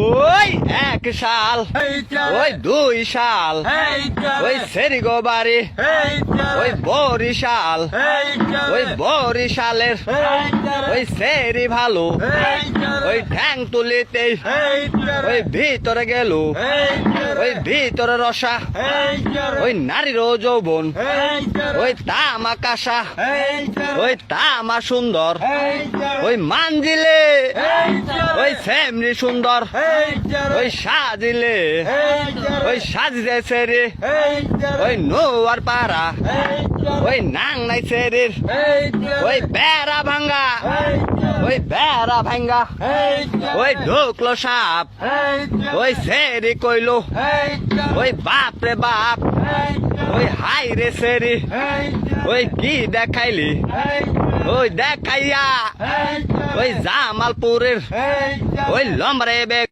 ওই এক সাল ওই দুই সাল ওই সেরিগো বাড়ি ওই বরিশাল ওই বরিশালের ওই সেরি ভালো ওই ঠ্যাং তুলিতে ওই ভিতরে গেল ওই ভিতরে রসা ওই নারীরও যৌবন ওই তামা কাসা ওই তামা সুন্দর ওই মানজিলে সেমনি সুন্দর ওই সাজিলে ওই সাজিয়েছে রে ওই নোয়ার পাড়া ওই নাং নাই সেরির ওই বেড়া ভাঙ্গা ওই বেড়া ভাঙ্গা ওই ঢুকলো সাপ ওই সেরি কইলো ওই বাপ রে বাপ ওই হাই রে সেরি ওই কি দেখাইলি ওই দেখাইয়া ওই জামালপুরের ওই লম্বরে বেগ